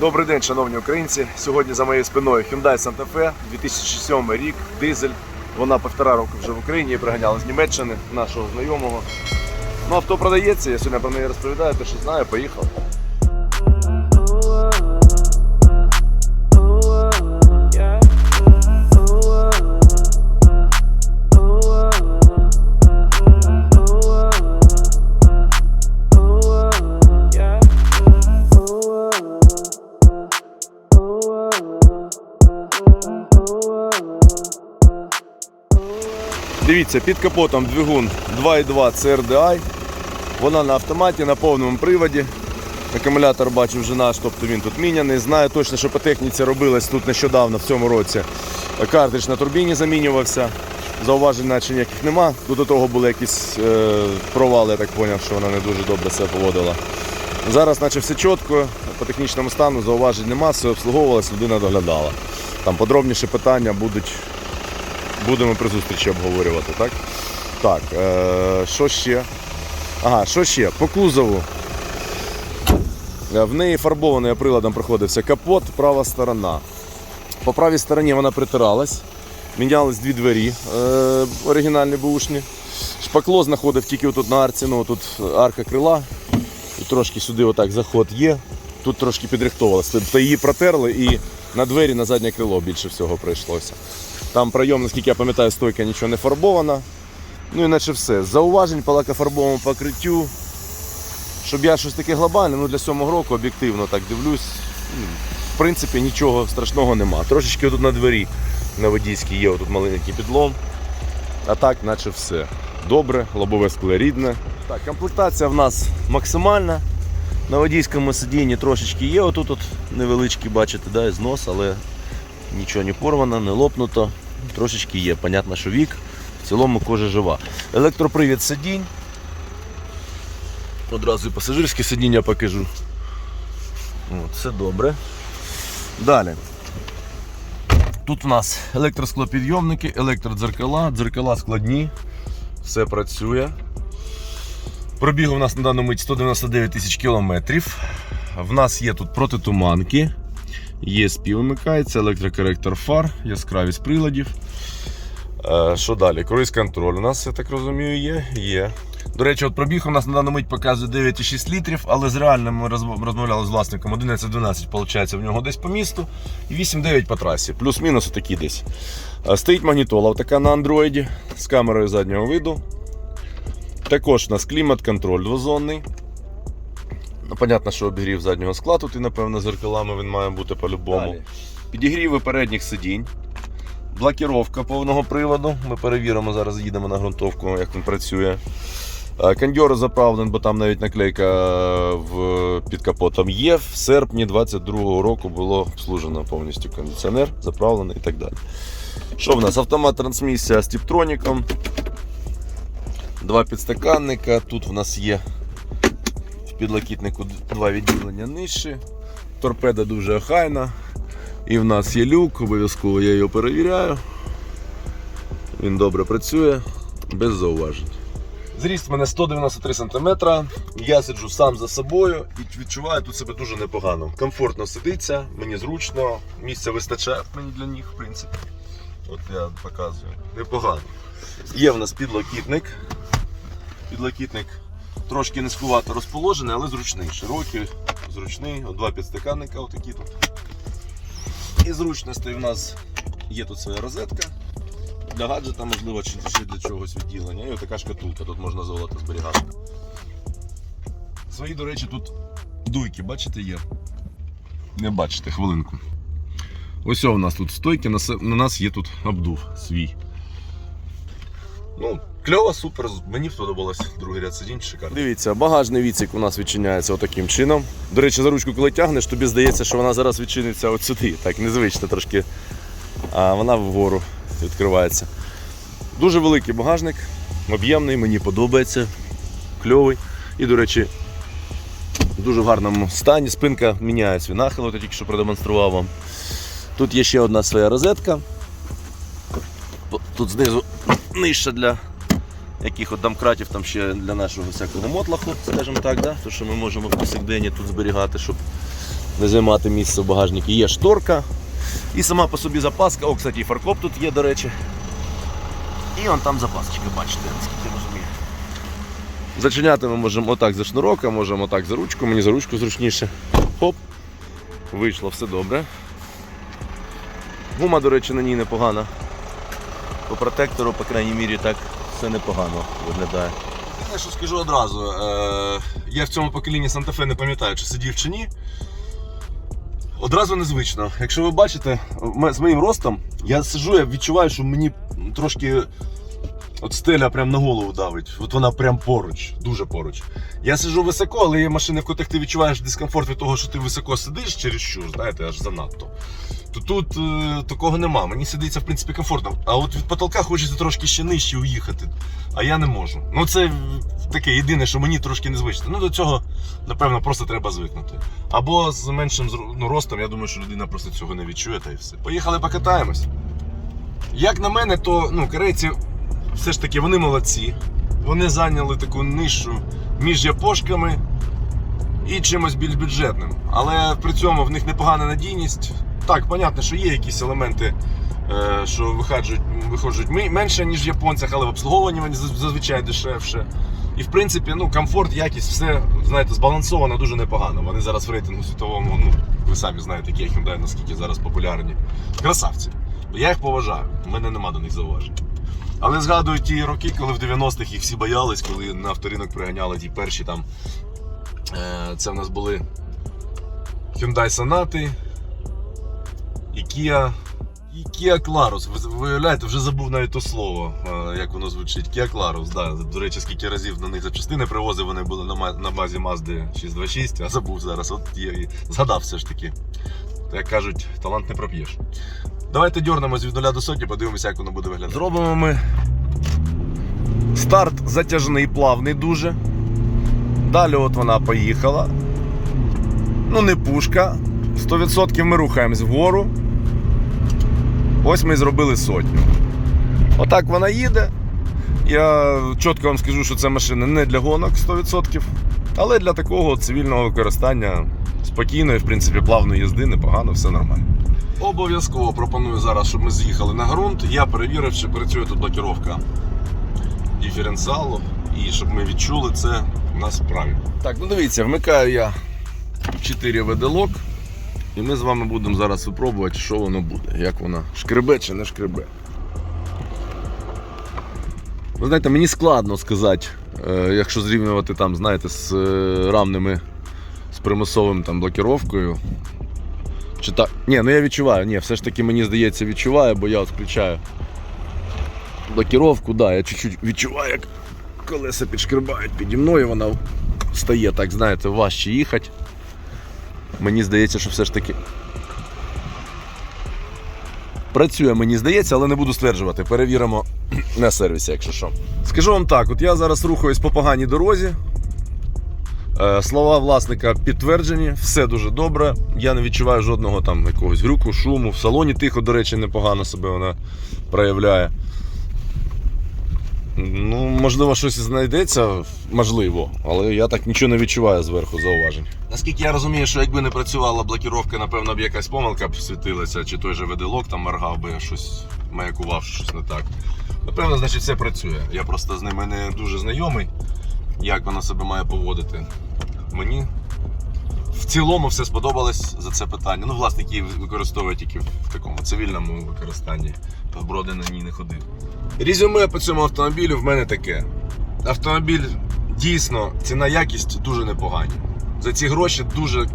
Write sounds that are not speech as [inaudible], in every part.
Добрий день, шановні українці. Сьогодні за моєю спиною Hyundai Santa Fe, 2007 рік, дизель. Вона півтора року вже в Україні і приганяла з Німеччини нашого знайомого. Ну, авто продається, я сьогодні про неї розповідаю, те, що знаю, поїхав. Дивіться, під капотом двигун 2.2 CRDI. Вона на автоматі, на повному приводі. Акумулятор бачу вже наш, тобто він тут міняний. Знаю точно, що по техніці робилось тут нещодавно, в цьому році. Картридж на турбіні замінювався. Зауважень наче ніяких нема. До того були якісь е, провали, я так зрозумів, що вона не дуже добре себе поводила. Зараз наче все чітко, по технічному стану зауважень нема, все обслуговувалось, людина доглядала. Там подробніші питання будуть будемо при зустрічі обговорювати, так? Так, е, що ще? Ага, що ще? По кузову. Е, В неї фарбований приладом проходився капот, права сторона. По правій стороні вона притиралась. Мінялись дві двері е, оригінальні бушні. Шпакло знаходив тільки тут на арці, ну тут арка крила. І трошки сюди отак заход є. Тут трошки підрихтовувалося. Тобто її протерли і на двері на заднє крило більше всього прийшлося. Там пройом, наскільки я пам'ятаю, стойка нічого не фарбована. Ну і наче все. Зауважень по лакофарбовому покриттю. Щоб я щось таке глобальне, ну для сьомого року об'єктивно так дивлюсь. ну, В принципі, нічого страшного нема. Трошечки тут на двері на водійській є отут маленький підлом. А так, наче все. Добре, лобове скло рідне. Так, комплектація в нас максимальна. На водійському сидінні трошечки є. Отут от невеличкий, бачите, да, знос, але нічого не порвано, не лопнуто. Трошечки є. Понятно, що вік. В цілому кожа жива. Електропривід сидінь. Одразу і пасажирське сидіння покажу. От, все добре. Далі. Тут у нас електросклопідйомники, електродзеркала, дзеркала складні, все працює. Пробіг у нас на даному мить 199 тисяч кілометрів. В нас є тут протитуманки, ESP вимикається, електрокоректор фар, яскравість приладів. Е, Що далі? Круїз контроль у нас, я так розумію, є. Є. До речі, от пробіг у нас на дану мить показує 9,6 літрів, але з реальним ми розмовляли з власником 11-12, виходить, в нього десь по місту, і 8-9 по трасі, плюс-мінус отакі десь. Е, Стоїть магнітола така на андроїді з камерою заднього виду. Також у нас клімат-контроль двозонний. Ну, понятно, що обігрів заднього скла тут і, напевно, зеркалами він має бути по-любому. Підігріви передніх сидінь. Блокіровка повного приводу. Ми перевіримо, зараз їдемо на ґрунтовку, як він працює. Е, Кондьор заправлений, бо там навіть наклейка е, в, під капотом є. В серпні 22-го року було обслужено повністю кондиціонер, заправлений і так далі. Що в нас? Автомат трансмісія з тіптроніком. Два підстаканника. Тут в нас є підлокітнику два відділення нижче. Торпеда дуже охайна. І в нас є люк, обов'язково я його перевіряю. Він добре працює, без зауважень. Зріст в мене 193 см. Я сиджу сам за собою і відчуваю тут себе дуже непогано. Комфортно сидиться, мені зручно, місця вистачає мені для них, в принципі. От я показую. Непогано. Є в нас підлокітник. Підлокітник трошки низькувато розположений, але зручний. Широкий, зручний. От два підстаканника отакі тут. І зручностей в нас є тут своя розетка. Для гаджета, можливо, чи для чогось відділення. І отака шкатулка, тут можна золото зберігати. Свої, до речі, тут дуйки, бачите, є? Не бачите, хвилинку. Ось у нас тут стойки, на нас є тут обдув свій. Ну, кльово, супер. Мені сподобалось другий ряд сидінь, шикарно. Дивіться, багажний відсік у нас відчиняється отаким чином. До речі, за ручку, коли тягнеш, тобі здається, що вона зараз відчиниться от сюди. Так, незвично трошки. А вона вгору відкривається. Дуже великий багажник, об'ємний, мені подобається, кльовий. І, до речі, в дуже гарному стані. Спинка міняє свій нахил, тільки що продемонстрував вам. Тут є ще одна своя розетка. Тут знизу нижче для яких от домкратів, там ще для нашого всякого мотлаху, скажімо так, да? то що ми можемо повсякденні тут зберігати, щоб не займати місце в багажнику. Є шторка і сама по собі запаска. О, кстати, і фаркоп тут є, до речі. І он там запасочка, бачите, наскільки розумію. Зачиняти ми можемо отак за шнурок, а можемо отак за ручку. Мені за ручку зручніше. Хоп. Вийшло все добре. Гума, до речі, на ній непогана. По протектору, по крайній мірі, так все непогано виглядає. Я що скажу одразу. Е, я в цьому поколінні Санта-Фе не пам'ятаю, чи сидів чи ні. Одразу незвично. Якщо ви бачите, з моїм ростом я сижу, я відчуваю, що мені трошки от стеля прям на голову давить. От вона прям поруч, дуже поруч. Я сижу високо, але є машини, в котрих ти відчуваєш дискомфорт від того, що ти високо сидиш через що, знаєте, аж занадто. То тут е, такого нема. Мені сидиться в принципі комфортно. А от від потолка хочеться трошки ще нижче уїхати. А я не можу. Ну це таке єдине, що мені трошки незвично. Ну до цього, напевно, просто треба звикнути. Або з меншим ну, ростом, я думаю, що людина просто цього не відчує та і все. Поїхали покатаємось. Як на мене, то ну, корейці все ж таки вони молодці. Вони зайняли таку нишу між япошками і чимось більш бюджетним. Але при цьому в них непогана надійність. Так, понятно, що є якісь елементи, е, що виходжують, виходжують менше, ніж в японцях, але в обслуговуванні вони зазвичай дешевше. І в принципі, ну, комфорт, якість, все знаєте, збалансовано дуже непогано. Вони зараз в рейтингу світовому, ну, ви самі знаєте, які Hyundai, наскільки зараз популярні. Красавці. Я їх поважаю, у мене нема до них зауважень. Але згадую ті роки, коли в 90-х їх всі боялись, коли на авторинок приганяли ті перші там. Е, Це в нас були Hyundai Sonata і Kia. Kia Clarus. Ви виявляєте, вже забув навіть то слово, е, як воно звучить. Kia Clarus, да. До речі, скільки разів на них запчастини привозив, вони були на базі Mazda 626, а забув зараз. От я і згадав все ж таки. Та, як кажуть, талант не проп'єш. Давайте дернемось від нуля до сотні, подивимося, як воно буде виглядати. Зробимо ми старт затяжний, плавний дуже. Далі от вона поїхала. Ну, не пушка. 100% ми рухаємось вгору. Ось ми і зробили сотню. Отак вона їде. Я чітко вам скажу, що ця машина не для гонок 100%, але для такого цивільного використання спокійної, в принципі, плавної їзди, непогано, все нормально. Обов'язково пропоную зараз, щоб ми з'їхали на ґрунт. Я перевірив, чи працює тут блокіровка диференціалу, і щоб ми відчули це на справі. Так, ну дивіться, вмикаю я 4 веделок, і ми з вами будемо зараз випробувати, що воно буде, як воно шкребе чи не шкребе. Ви знаєте, мені складно сказати, е, якщо зрівнювати там, знаєте, з е, рамними з примусовим там блокіровкою. Чи так? Ні, ну я відчуваю, ні, все ж таки мені здається, відчуваю, бо я от включаю блокіровку, да, я чуть-чуть відчуваю, як колеса підшкрибають піді мною, вона стає, так знаєте, важче їхати. Мені здається, що все ж таки. Працює, мені здається, але не буду стверджувати. Перевіримо [clears throat] на сервісі, якщо що. Скажу вам так: от я зараз рухаюсь по поганій дорозі. Е, Слова власника підтверджені, все дуже добре. Я не відчуваю жодного там якогось грюку, шуму. В салоні тихо, до речі, непогано себе вона проявляє. Ну, можливо, щось знайдеться, можливо, але я так нічого не відчуваю зверху зауважень. Наскільки я розумію, що якби не працювала блокіровка, напевно, б якась помилка б світилася, чи той же веделок там моргав би щось, маякував, щось не так. Напевно, значить, все працює. Я просто з ними не дуже знайомий, як вона себе має поводити. Мені цілому все сподобалось за це питання. Ну, власне, власники використовують тільки в такому цивільному використанні. Броди на ній не ходив. Резюме по цьому автомобілю в мене таке. Автомобіль дійсно ціна якість дуже непогані. За ці гроші дуже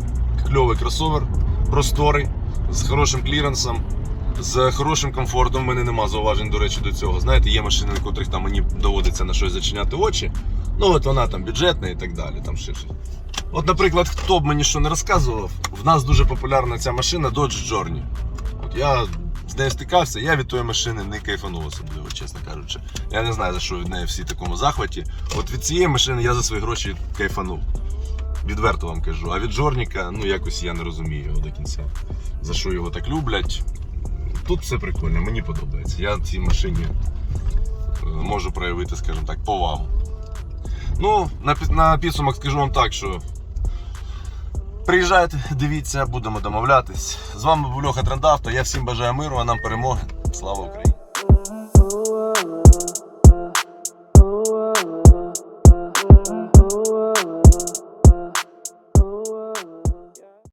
кльовий кросовер, просторий, з хорошим кліренсом, з хорошим комфортом. У мене нема зауважень, до речі, до цього. Знаєте, є машини, на котрих там мені доводиться на щось зачиняти очі. Ну, от вона там бюджетна і так далі. Там ще щось. От, наприклад, хто б мені що не розказував, в нас дуже популярна ця машина Dodge Journey. От я з нею стикався, я від тої машини не кайфанув особливо, чесно кажучи. Я не знаю, за що від неї всі в такому захваті. От від цієї машини я за свої гроші кайфанув. Відверто вам кажу. А від Жорніка, ну якось я не розумію його до кінця. За що його так люблять. Тут все прикольно, мені подобається. Я цій машині е, можу проявити, скажімо так, повагу. Ну, на, на підсумок скажу вам так, що Приїжджайте, дивіться, будемо домовлятись. З вами був Льоха Трендавто. Я всім бажаю миру, а нам перемоги. Слава Україні!